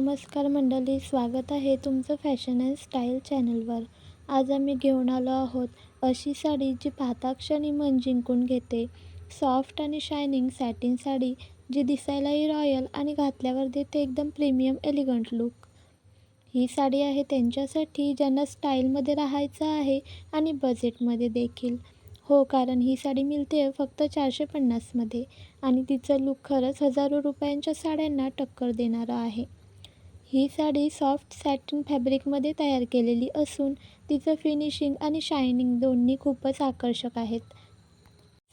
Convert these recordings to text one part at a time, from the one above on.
नमस्कार मंडळी स्वागत आहे तुमचं फॅशन अँड स्टाईल चॅनलवर. आज आम्ही घेऊन आलो आहोत अशी साडी जी पाहता क्षणी मन जिंकून घेते. सॉफ्ट आणि शायनिंग सॅटिन साडी जी दिसायलाही रॉयल आणि घातल्यावर देते एकदम प्रीमियम एलिगंट लुक ही साडी आहे त्यांच्यासाठी ज्यांना स्टाईलमध्ये राहायचं आहे आणि बजेटमध्ये देखील. हो कारण ही साडी मिळते फक्त चारशे पन्नासमध्ये आणि तिचं लुक खरंच हजारो रुपयांच्या साड्यांना टक्कर देणारं आहे. ही साडी सॉफ्ट सॅटिन फॅब्रिकमध्ये तयार केलेली असून तिचं फिनिशिंग आणि शायनिंग दोन्ही खूपच आकर्षक आहेत.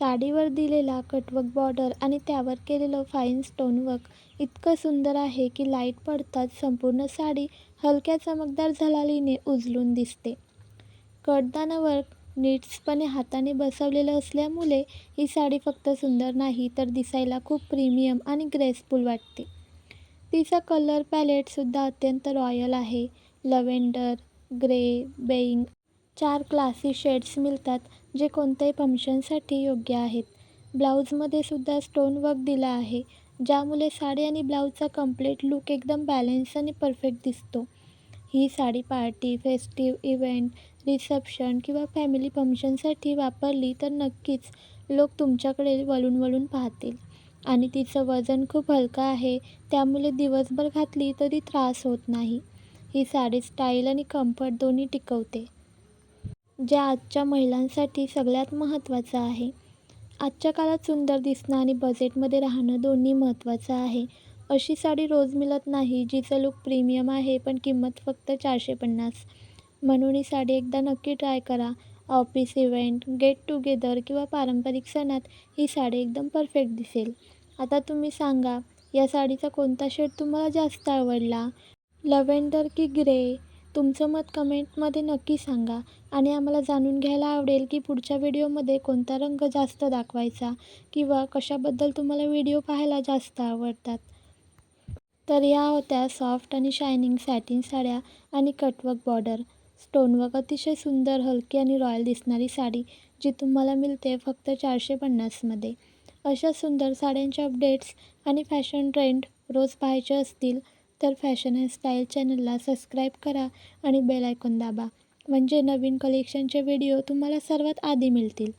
साडीवर दिलेला कटवर्क बॉर्डर आणि त्यावर केलेलं फाईन स्टोनवर्क इतकं सुंदर आहे की लाइट पडताच संपूर्ण साडी हलक्या चमकदार झलालीने उजलून दिसते. कडदानावर नीट्सपणे हाताने बसवलेलं असल्यामुळे ही साडी फक्त सुंदर नाही तर दिसायला खूप प्रीमियम आणि ग्रेसफुल वाटते. तिचा कलर पॅलेटसुद्धा अत्यंत रॉयल आहे. लव्हेंडर ग्रे बेईंग चार क्लासी शेड्स मिळतात जे कोणत्याही फंक्शनसाठी योग्य आहेत. ब्लाऊजमध्ये सुद्धा स्टोन वर्क दिला आहे ज्यामुळे साडी आणि ब्लाऊजचा कंप्लीट लुक एकदम बॅलेन्स आणि परफेक्ट दिसतो. ही sari party festive event reception किंवा फॅमिली फंक्शनसाठी वापरली तर नक्कीच लोक तुमच्याकडे वळून वळून पाहतील. आणि तिचं वजन खूप हलकं आहे त्यामुळे दिवसभर घातली तरी त्रास होत नाही. ही साडी स्टाईल आणि कम्फर्ट दोन्ही टिकवते जे आजच्या महिलांसाठी सगळ्यात महत्त्वाचं आहे. आजच्या काळात सुंदर दिसणं आणि बजेटमध्ये राहणं दोन्ही महत्त्वाचं आहे. अशी साडी रोज मिळत नाही जिचं लुक प्रीमियम आहे पण किंमत फक्त चारशे पन्नास. म्हणून ही साडी एकदा नक्की ट्राय करा. ऑफिस इव्हेंट गेट टुगेदर किंवा पारंपरिक सणात ही साडी एकदम परफेक्ट दिसेल. आता तुम्ही सांगा या साडीचा कोणता शेड तुम्हाला जास्त आवडला? लव्हेंडर की ग्रे? तुमचं मत कमेंटमध्ये नक्की सांगा आणि आम्हाला जाणून घ्यायला आवडेल की पुढच्या व्हिडिओमध्ये कोणता रंग जास्त दाखवायचा किंवा कशाबद्दल तुम्हाला व्हिडिओ पाहायला जास्त आवडतात. तर या होत्या सॉफ्ट आणि शायनिंग सॅटिन साड्या आणि कटवर्क बॉर्डर स्टोनवर्क अतिशय सुंदर हलकी आणि रॉयल दिसणारी साडी जी तुम्हाला मिळते फक्त चारशे पन्नासमध्ये अशा सुंदर साड्यांचे अपडेट्स आणि फॅशन ट्रेंड रोज पाहायचे असतील तर फॅशन अँड स्टाईल चॅनलला सबस्क्राईब करा आणि बेल आयकॉन दाबा. म्हणजे नवीन कलेक्शनचे व्हिडिओ तुम्हाला सर्वात आधी मिळतील.